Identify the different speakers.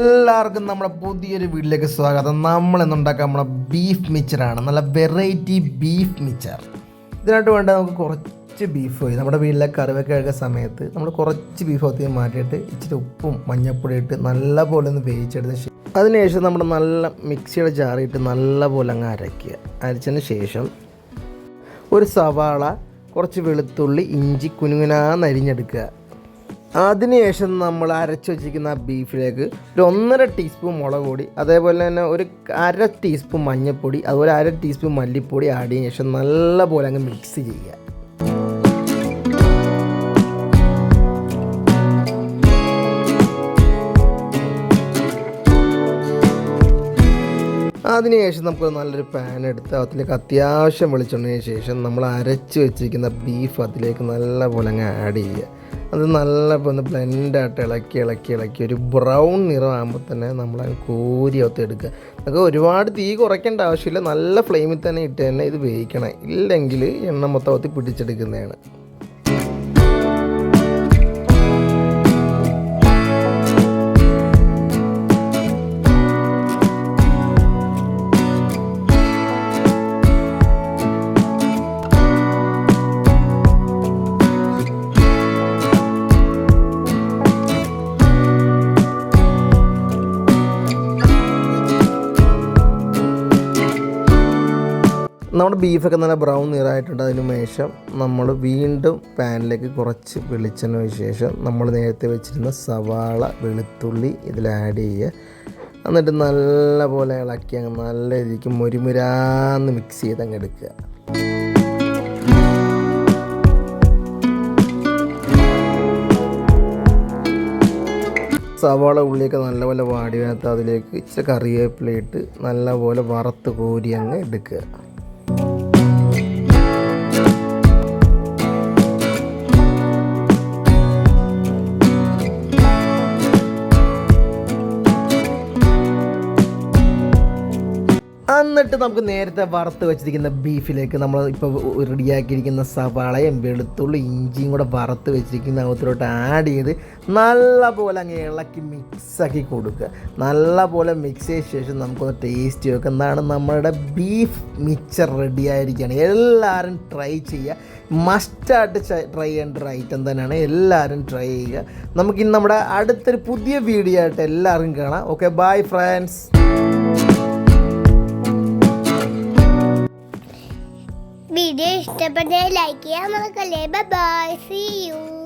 Speaker 1: എല്ലാവർക്കും നമ്മുടെ പുതിയൊരു വീട്ടിലേക്ക് സ്വാഗതം. നമ്മൾ ഇന്നുണ്ടാക്കാൻ നമ്മുടെ ബീഫ് മിച്ചറാണ് നല്ല വെറൈറ്റി ബീഫ് മിച്ചർ ഇതിനായിട്ട് വേണ്ട നമുക്ക് കുറച്ച് ബീഫ് പോയി നമ്മുടെ വീട്ടിലെ കറിവൊക്കെ കഴിക്കുന്ന സമയത്ത് നമ്മൾ കുറച്ച് ബീഫ് ഒത്തിരി മാറ്റിയിട്ട് ഇച്ചിരി ഉപ്പും മഞ്ഞപ്പൊടി ഇട്ട് നല്ല പോലെ ഒന്ന് വേവിച്ചെടുത്ത ശേഷം അതിനുശേഷം നമ്മുടെ നല്ല മിക്സിയുടെ ജാറിയിട്ട് നല്ല പോലെ അങ്ങ് അരയ്ക്കുക. അരച്ചതിന് ശേഷം ഒരു സവാള കുറച്ച് വെളുത്തുള്ളി ഇഞ്ചി കുനുകുനാന്ന് അരിഞ്ഞെടുക്കുക അതിനുശേഷം നമ്മൾ അരച്ച് വെച്ചിരിക്കുന്ന ബീഫിലേക്ക് ഒരു ഒന്നര ടീസ്പൂൺ മുളക് പൊടി അതേപോലെ തന്നെ ഒരു അര ടീസ്പൂൺ മഞ്ഞൾപ്പൊടി അതുപോലെ അര ടീസ്പൂൺ മല്ലിപ്പൊടി ആഡ് ചെയ്തതിന് ശേഷം നല്ല പോലെ അങ്ങ് മിക്സ് ചെയ്യുക. അതിനുശേഷം നമുക്ക് നല്ലൊരു പാൻ എടുത്ത് അതിലേക്ക് അത്യാവശ്യം വെളിച്ചെണ്ണതിന് ശേഷം നമ്മൾ അരച്ച് വെച്ചിരിക്കുന്ന ബീഫ് അതിലേക്ക് നല്ല പോലെ അങ്ങ് ആഡ് ചെയ്യുക. അത് നല്ല ഒന്ന് ബ്ലെൻഡായിട്ട് ഇളക്കി ഇളക്കി ഇളക്കി ഒരു ബ്രൗൺ നിറമാകുമ്പോൾ തന്നെ നമ്മൾ കോരി അകത്ത് എടുക്കുക. നമുക്ക് ഒരുപാട് തീ കുറയ്ക്കേണ്ട ആവശ്യമില്ല. നല്ല ഫ്ലെയിമിൽ തന്നെ ഇട്ട് തന്നെ ഇത് വേവിക്കണം. ഇല്ലെങ്കിൽ എണ്ണ മൊത്തം അകത്ത് പിടിച്ചെടുക്കുന്നതാണ്. നമ്മുടെ ബീഫൊക്കെ നല്ല ബ്രൗൺ നിറായിട്ടുണ്ട്. അതിന് ശേഷം നമ്മൾ വീണ്ടും പാനിലേക്ക് കുറച്ച് വെളിച്ചെണ്ണ ശേഷം നമ്മൾ നേരത്തെ വെച്ചിരുന്ന സവാള വെളുത്തുള്ളി ഇതിൽ ആഡ് ചെയ്യുക. എന്നിട്ട് നല്ല പോലെ ഇളക്കി അങ്ങ് നല്ല രീതിക്ക് മുരിമുരാന്ന് മിക്സ് ചെയ്ത് അങ്ങ് എടുക്കുക. സവാള ഉള്ളിയൊക്കെ നല്ലപോലെ വാടി വനത്ത് അതിലേക്ക് ഇച്ചിരി കറിവേപ്പില ഇട്ട് നല്ലപോലെ വറുത്ത് കോരി അങ്ങ് എടുക്കുക. എന്നിട്ട് നമുക്ക് നേരത്തെ വറുത്ത് വെച്ചിരിക്കുന്ന ബീഫിലേക്ക് നമ്മൾ ഇപ്പോൾ റെഡിയാക്കിയിരിക്കുന്ന സവാളയും വെളുത്തുള്ളി ഇഞ്ചിയും കൂടെ വറുത്ത് വെച്ചിരിക്കുന്ന അകത്തിലോട്ട് ആഡ് ചെയ്ത് നല്ല പോലെ അങ്ങ് ഇളക്കി മിക്സാക്കി കൊടുക്കുക. നല്ല പോലെ മിക്സ് ചെയ്ത ശേഷം നമുക്കൊന്ന് ടേസ്റ്റ് വെക്കുക എന്താണ് നമ്മുടെ ബീഫ് മിക്സർ റെഡി ആയിരിക്കുകയാണ്. എല്ലാവരും ട്രൈ ചെയ്യുക. മസ്റ്റായിട്ട് ട്രൈ ചെയ്യേണ്ട ഒരു ഐറ്റം തന്നെയാണ്. എല്ലാവരും ട്രൈ ചെയ്യുക. നമുക്കിന്ന് നമ്മുടെ അടുത്തൊരു പുതിയ വീഡിയോ ആയിട്ട് എല്ലാവരും കാണാം. ഓക്കെ ബൈ ഫ്രണ്ട്സ്
Speaker 2: വീഡിയോ ഇഷ്ടപ്പെട്ട ലൈക്ക് ചെയ്യാൻ മറക്കല്ലേ. Bye see you